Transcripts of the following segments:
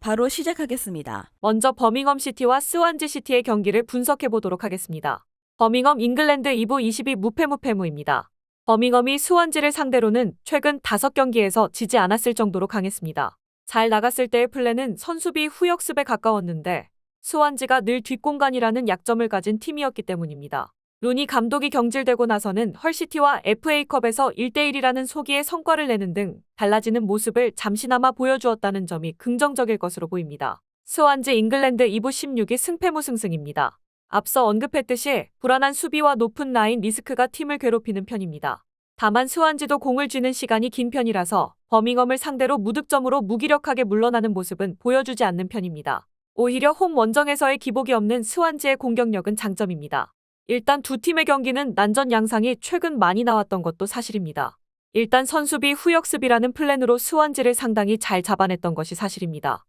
바로 시작하겠습니다. 먼저 버밍엄 시티와 스완지 시티의 경기를 분석해 보도록 하겠습니다. 버밍엄 잉글랜드 2부 22 무패 무패무입니다. 버밍엄이 스완지를 상대로는 최근 5경기에서 지지 않았을 정도로 강했습니다. 잘 나갔을 때의 플레는 선수비 후역습에 가까웠는데 스완지가 늘 뒷공간이라는 약점을 가진 팀이었기 때문입니다. 루니 감독이 경질되고 나서는 헐시티와 FA컵에서 1대1이라는 소기의 성과를 내는 등 달라지는 모습을 잠시나마 보여주었다는 점이 긍정적일 것으로 보입니다. 스완지 잉글랜드 2부 16위 승패무승승입니다. 앞서 언급했듯이 불안한 수비와 높은 라인 리스크가 팀을 괴롭히는 편입니다. 다만 스완지도 공을 쥐는 시간이 긴 편이라서 버밍엄을 상대로 무득점으로 무기력하게 물러나는 모습은 보여주지 않는 편입니다. 오히려 홈 원정에서의 기복이 없는 스완지의 공격력은 장점입니다. 일단 두 팀의 경기는 난전 양상이 최근 많이 나왔던 것도 사실입니다. 일단 선수비 후역습이라는 플랜으로 스완지를 상당히 잘 잡아냈던 것이 사실입니다.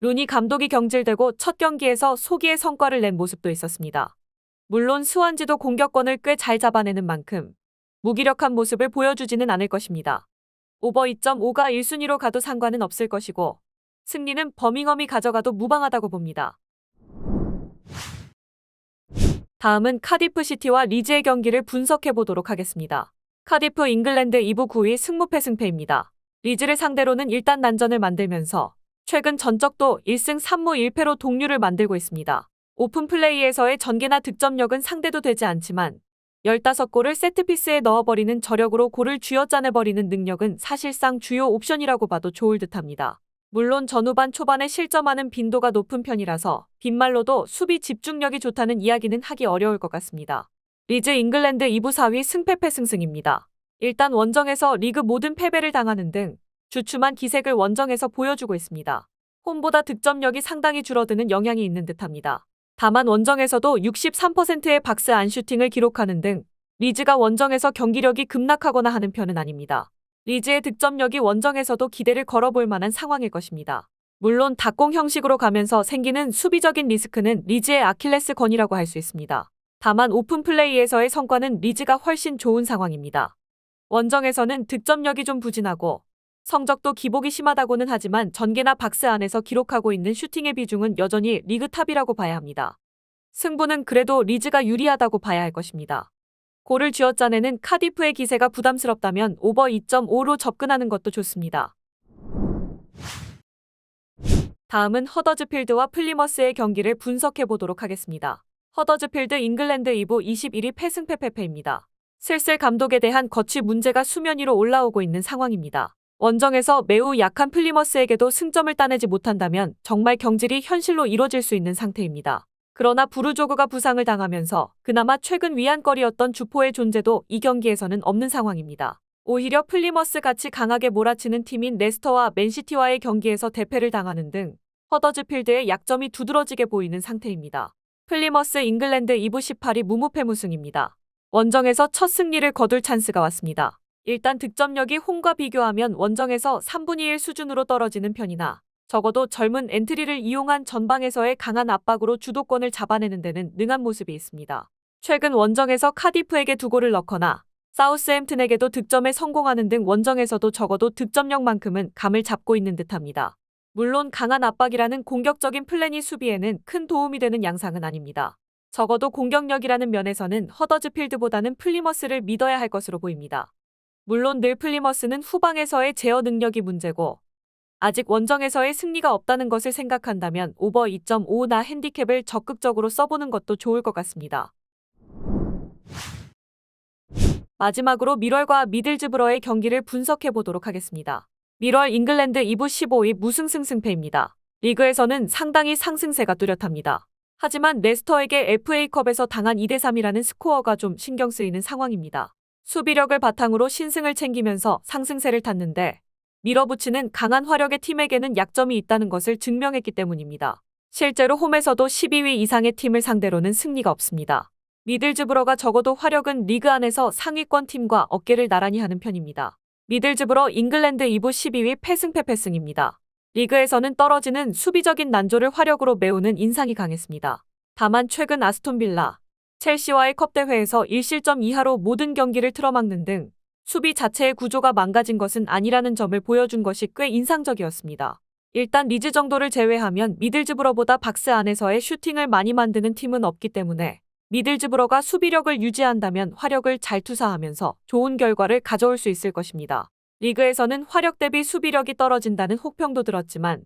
루니 감독이 경질되고 첫 경기에서 소기의 성과를 낸 모습도 있었습니다. 물론 스완지도 공격권을 꽤 잘 잡아내는 만큼 무기력한 모습을 보여주지는 않을 것입니다. 오버 2.5가 1순위로 가도 상관은 없을 것이고 승리는 버밍엄이 가져가도 무방하다고 봅니다. 다음은 카디프 시티와 리즈의 경기를 분석해 보도록 하겠습니다. 카디프 잉글랜드 2부 9위 승무패 승패입니다. 리즈를 상대로는 일단 난전을 만들면서 최근 전적도 1승 3무 1패로 동률을 만들고 있습니다. 오픈 플레이에서의 전개나 득점력은 상대도 되지 않지만 15골을 세트피스에 넣어버리는 저력으로 골을 쥐어짜내버리는 능력은 사실상 주요 옵션이라고 봐도 좋을 듯합니다. 물론 전후반 초반에 실점하는 빈도가 높은 편이라서 빈말로도 수비 집중력이 좋다는 이야기는 하기 어려울 것 같습니다. 리즈 잉글랜드 2부 4위 승패패 승승입니다. 일단 원정에서 리그 모든 패배를 당하는 등 주춤한 기색을 원정에서 보여주고 있습니다. 홈보다 득점력이 상당히 줄어드는 영향이 있는 듯합니다. 다만 원정에서도 63%의 박스 안 슈팅을 기록하는 등 리즈가 원정에서 경기력이 급락하거나 하는 편은 아닙니다. 리즈의 득점력이 원정에서도 기대를 걸어볼 만한 상황일 것입니다. 물론 닭공 형식으로 가면서 생기는 수비적인 리스크는 리즈의 아킬레스 건이라고 할 수 있습니다. 다만 오픈 플레이에서의 성과는 리즈가 훨씬 좋은 상황입니다. 원정에서는 득점력이 좀 부진하고 성적도 기복이 심하다고는 하지만 전개나 박스 안에서 기록하고 있는 슈팅의 비중은 여전히 리그 탑이라고 봐야 합니다. 승부는 그래도 리즈가 유리하다고 봐야 할 것입니다. 골을 쥐어짜내는 카디프의 기세가 부담스럽다면 오버 2.5로 접근하는 것도 좋습니다. 다음은 허더즈필드와 플리머스의 경기를 분석해 보도록 하겠습니다. 허더즈필드 잉글랜드 2부 21위 패승패 패패입니다. 슬슬 감독에 대한 거취 문제가 수면 위로 올라오고 있는 상황입니다. 원정에서 매우 약한 플리머스에게도 승점을 따내지 못한다면 정말 경질이 현실로 이뤄질 수 있는 상태입니다. 그러나 부르조그가 부상을 당하면서 그나마 최근 위안거리였던 주포의 존재도 이 경기에서는 없는 상황입니다. 오히려 플리머스 같이 강하게 몰아치는 팀인 레스터와 맨시티와의 경기에서 대패를 당하는 등 허더즈필드의 약점이 두드러지게 보이는 상태입니다. 플리머스 잉글랜드 2부 18위 무무패 무승입니다. 원정에서 첫 승리를 거둘 찬스가 왔습니다. 일단 득점력이 홈과 비교하면 원정에서 3분의 1 수준으로 떨어지는 편이나 적어도 젊은 엔트리를 이용한 전방에서의 강한 압박으로 주도권을 잡아내는 데는 능한 모습이 있습니다. 최근 원정에서 카디프에게 두 골을 넣거나 사우스햄튼에게도 득점에 성공하는 등 원정에서도 적어도 득점력만큼은 감을 잡고 있는 듯합니다. 물론 강한 압박이라는 공격적인 플랜이 수비에는 큰 도움이 되는 양상은 아닙니다. 적어도 공격력이라는 면에서는 허더즈필드보다는 플리머스를 믿어야 할 것으로 보입니다. 물론 늘 플리머스는 후방에서의 제어 능력이 문제고 아직 원정에서의 승리가 없다는 것을 생각한다면 오버 2.5나 핸디캡을 적극적으로 써보는 것도 좋을 것 같습니다. 마지막으로 미럴과 미들즈브러의 경기를 분석해 보도록 하겠습니다. 미럴 잉글랜드 2부 15위 무승승 승패입니다. 리그에서는 상당히 상승세가 뚜렷합니다. 하지만 레스터에게 FA컵에서 당한 2대3이라는 스코어가 좀 신경 쓰이는 상황입니다. 수비력을 바탕으로 신승을 챙기면서 상승세를 탔는데 밀어붙이는 강한 화력의 팀에게는 약점이 있다는 것을 증명했기 때문입니다. 실제로 홈에서도 12위 이상의 팀을 상대로는 승리가 없습니다. 미들즈브러가 적어도 화력은 리그 안에서 상위권 팀과 어깨를 나란히 하는 편입니다. 미들즈브러 잉글랜드 2부 12위 패승패 패승입니다. 리그에서는 떨어지는 수비적인 난조를 화력으로 메우는 인상이 강했습니다. 다만 최근 아스톤빌라, 첼시와의 컵대회에서 1실점 이하로 모든 경기를 틀어막는 등 수비 자체의 구조가 망가진 것은 아니라는 점을 보여준 것이 꽤 인상적이었습니다. 일단 리즈 정도를 제외하면 미들즈브러보다 박스 안에서의 슈팅을 많이 만드는 팀은 없기 때문에 미들즈브러가 수비력을 유지한다면 화력을 잘 투사하면서 좋은 결과를 가져올 수 있을 것입니다. 리그에서는 화력 대비 수비력이 떨어진다는 혹평도 들었지만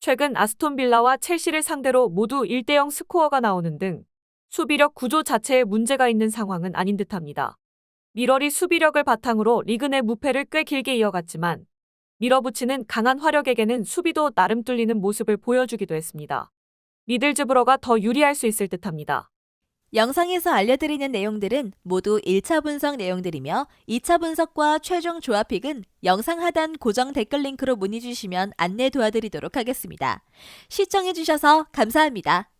최근 아스톤 빌라와 첼시를 상대로 모두 1대0 스코어가 나오는 등 수비력 구조 자체에 문제가 있는 상황은 아닌 듯합니다. 미러리 수비력을 바탕으로 리그 내 무패를 꽤 길게 이어갔지만 밀어붙이는 강한 화력에게는 수비도 나름 뚫리는 모습을 보여주기도 했습니다. 미들즈브러가 더 유리할 수 있을 듯합니다. 영상에서 알려드리는 내용들은 모두 1차 분석 내용들이며 2차 분석과 최종 조합픽은 영상 하단 고정 댓글 링크로 문의 주시면 안내 도와드리도록 하겠습니다. 시청해주셔서 감사합니다.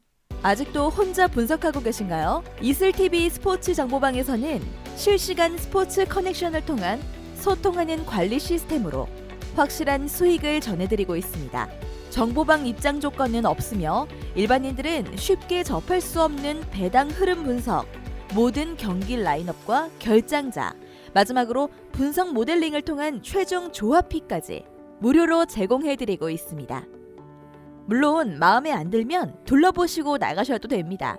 아직도 혼자 분석하고 계신가요? 이슬TV 스포츠 정보방에서는 실시간 스포츠 커넥션을 통한 소통하는 관리 시스템으로 확실한 수익을 전해드리고 있습니다. 정보방 입장 조건은 없으며 일반인들은 쉽게 접할 수 없는 배당 흐름 분석, 모든 경기 라인업과 결장자, 마지막으로 분석 모델링을 통한 최종 조합픽까지 무료로 제공해드리고 있습니다. 물론 마음에 안 들면 둘러보시고 나가셔도 됩니다.